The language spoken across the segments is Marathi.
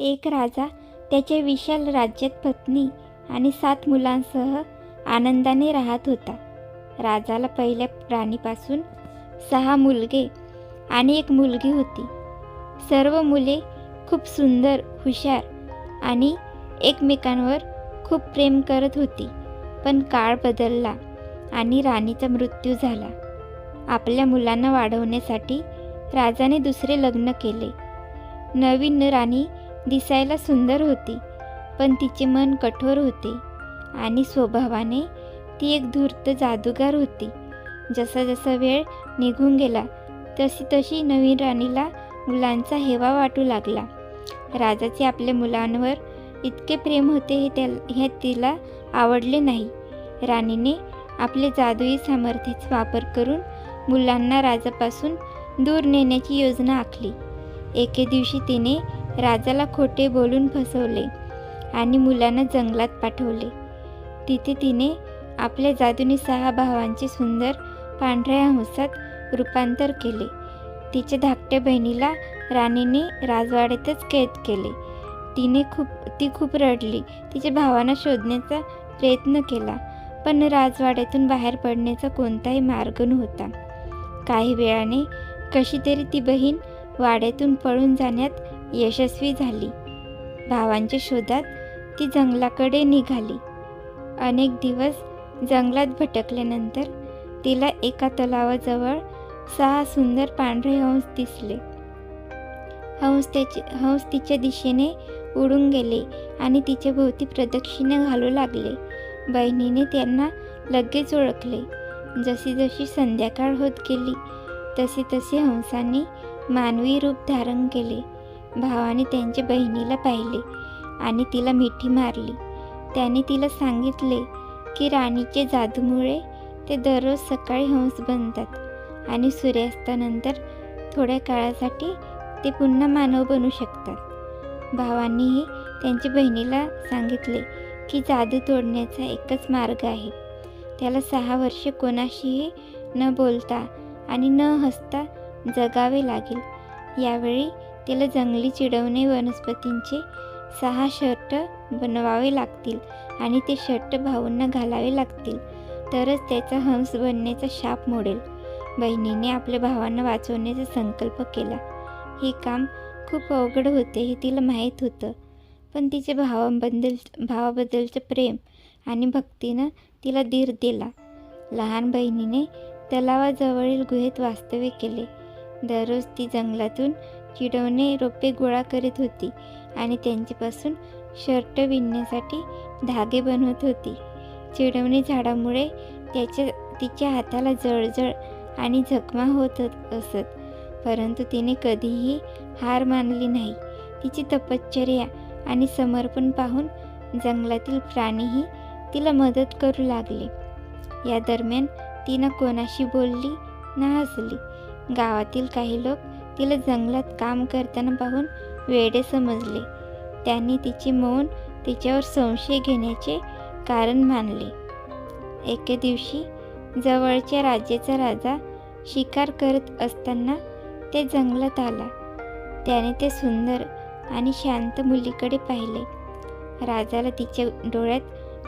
एक राजा त्याच्या विशाल राज्यात पत्नी आणि सात मुलांसह आनंदाने राहत होता. राजाला पहिल्या राणीपासून सहा मुलगे आणि एक मुलगी होती. सर्व मुले खूप सुंदर हुशार आणि एकमेकांवर खूप प्रेम करत होती. पण काळ बदलला आणि राणीचा मृत्यू झाला. आपल्या मुलांना वाढवण्यासाठी राजाने दुसरे लग्न केले. नवीन राणी दिसायला सुंदर होती पण तिचे मन कठोर होते आणि स्वभावाने ती एक धूर्त जादूगार होती. जसा जसा वेळ निघून गेला तशी तशी नवीन राणीला मुलांचा हेवा वाटू लागला. राजाचे आपल्या मुलांवर इतके प्रेम होते हे त्या हे तिला आवडले नाही. राणीने आपले जादुई सामर्थ्याचा वापर करून मुलांना राजापासून दूर नेण्याची योजना आखली. एके दिवशी तिने राजाला खोटे बोलून फसवले आणि मुलांना जंगलात पाठवले. तिथे तिने आपल्या जादूने सहा भावांचे सुंदर पांढऱ्या हंसात रूपांतर केले. तिच्या धाकट्या बहिणीला राणीने राजवाड्यातच कैद केले. तिने खूप ती खूप रडली. तिच्या भावांना शोधण्याचा प्रयत्न केला पण राजवाड्यातून बाहेर पडण्याचा कोणताही मार्ग नव्हता. काही वेळाने कशी तरी ती बहीण वाड्यातून पळून जाण्यात यशस्वी झाली. भावांच्या शोधात ती जंगलाकडे निघाली. अनेक दिवस जंगलात भटकल्यानंतर तिला एका तलावाजवळ सहा सुंदर पांढरे हंस दिसले. हंस त्याचे हंस तिच्या दिशेने उडून गेले आणि तिच्या भोवती प्रदक्षिणा घालू लागले. बहिणीने त्यांना लगेच ओळखले. जशी जशी संध्याकाळ होत गेली तसे तसे हंसांनी मानवी रूप धारण केले. भावाने त्यांच्या बहिणीला पाहिले आणि तिला मिठी मारली. त्याने तिला सांगितले की राणीच्या जादूमुळे ते दररोज सकाळी हंस बनतात आणि सूर्यास्तानंतर थोड्या काळासाठी ते पुन्हा मानव बनू शकतात. भावांनीही त्यांच्या बहिणीला सांगितले की जादू तोडण्याचा एकच मार्ग आहे. त्याला सहा वर्षे कोणाशीही न बोलता आणि न हसता जगावे लागेल. यावेळी तिला जंगली चिडवणे वनस्पतींचे सहा शर्ट बनवावे लागतील आणि ते शर्ट भाऊंना घालावे लागतील. तरच त्याचा हंस बनण्याचा शाप मोडेल. बहिणीने आपल्या भावांना वाचवण्याचा संकल्प केला. हे काम खूप अवघड होते हे तिला माहीत होतं. पण तिच्या भावांबद्दल भावाबद्दलचं प्रेम आणि भक्तीनं तिला धीर दिला. लहान बहिणीने तलावाजवळील गुहेत वास्तव्य केले. दररोज ती जंगलातून चिडवणे रोपे गोळा करीत होती आणि त्यांच्यापासून शर्ट विणण्यासाठी धागे बनवत होती. चिडवणे झाडामुळे त्याच्या तिच्या हाताला जळजळ आणि जखमा होत असत परंतु तिने कधीही हार मानली नाही. तिची तपश्चर्या आणि समर्पण पाहून जंगलातील प्राणीही तिला मदत करू लागले. या दरम्यान ती ना कोणाशी बोलली ना हसली. गावातील काही लोक तिला जंगलात काम करताना पाहून वेडे समजले. त्यांनी तिचे मौन तिच्यावर संशय घेण्याचे कारण मानले. एके दिवशी जवळच्या राज्याचा राजा शिकार करत असताना ते जंगलात आला. त्याने ते सुंदर आणि शांत मुलीकडे पाहिले. राजाला तिच्या डोळ्यात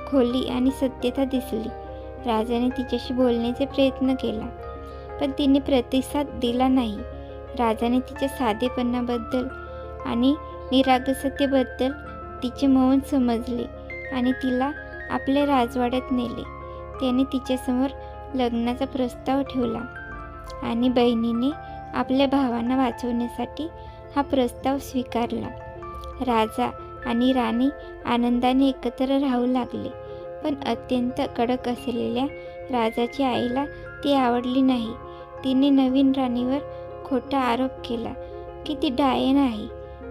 खोली आणि सत्यता दिसली. राजाने तिच्याशी बोलण्याचा प्रयत्न केला पण तिने प्रतिसाद दिला नाही. राजाने तिच्या साधेपणाबद्दल आणि निरागसतेबद्दल तिचे मौन समजले आणि तिला आपल्या राजवाड्यात नेले. त्याने तिच्यासमोर लग्नाचा प्रस्ताव ठेवला आणि बहिणीने आपल्या भावांना वाचवण्यासाठी हा प्रस्ताव स्वीकारला. राजा आणि राणी आनंदाने एकत्र राहू लागले पण अत्यंत कडक असलेल्या राजाच्या आईला ती आवडली नाही. तिने नवीन राणीवर खोटा आरोप केला की ती डायन आहे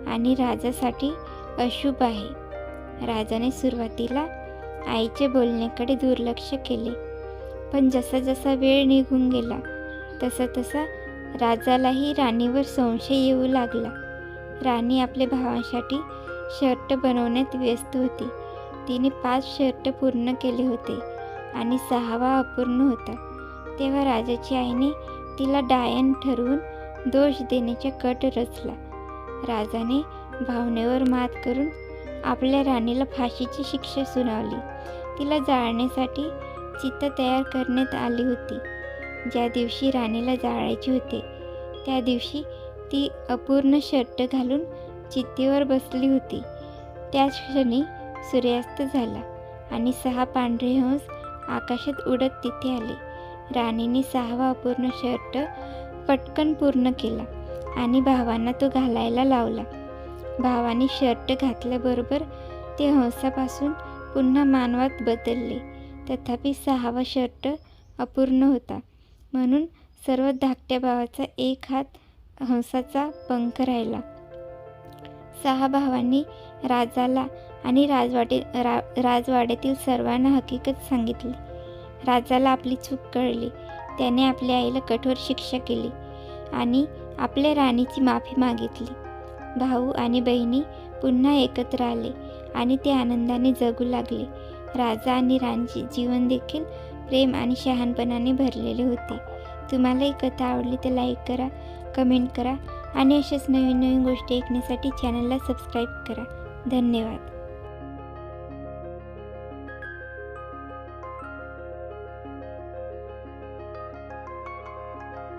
आणि राजासाठी अशुभ आहे. राजाने सुरुवातीला आईचे बोलण्याकडे दुर्लक्ष केले. पण जसा जसा वेळ निघून गेला तसा तसा राजालाही राणीवर संशय येऊ लागला. राणी आपल्या भावांसाठी शर्ट बनवण्यात व्यस्त होती. तिने पाच शर्ट पूर्ण केले होते आणि सहावा अपूर्ण होता. तेव्हा राजाची आईने तिला डायन ठरवून दोष देण्याचा कट रचला. राजाने भावनेवर मात करून आपल्या राणीला फाशीची शिक्षा सुनावली. तिला जाळण्यासाठी चित्त तयार करण्यात आली होती. ज्या दिवशी राणीला जाळायचे होते त्या दिवशी ती अपूर्ण शर्ट घालून चित्तीवर बसली होती. त्याच क्षणी सूर्यास्त झाला आणि सहा पांढरे हंस आकाशात उडत तिथे आले. राणीने सहावा अपूर्ण शर्ट पटकन पूर्ण केला आणि भावांना तो घालायला लावला. भावाने शर्ट घातल्याबरोबर ते हंसापासून पुन्हा मानवात बदलले. तथापि सहावा शर्ट अपूर्ण होता. म्हणून सर्व धाकट्या भावाचा एक हात हंसाचा पंख राहिला. सहा भावांनी राजाला आणि राजवाडे रा राजवाड्यातील सर्वांना हकीकत सांगितली. राजाला आपली चूक कळली. त्याने आपल्या आईला कठोर शिक्षा केली आणि आपल्या राणीची माफी मागितली. भाऊ आणि बहिणी पुन्हा एकत्र आले आणि ते आनंदाने जगू लागले. राजा आणि राणीचे जीवन देखील प्रेम आणि शहाणपणाने भरलेले होते. तुम्हाला ही कथा आवडली तर लाईक करा कमेंट करा आणि अशाच नवीन नवीन गोष्टी ऐकण्यासाठी चॅनलला सबस्क्राईब करा. धन्यवाद.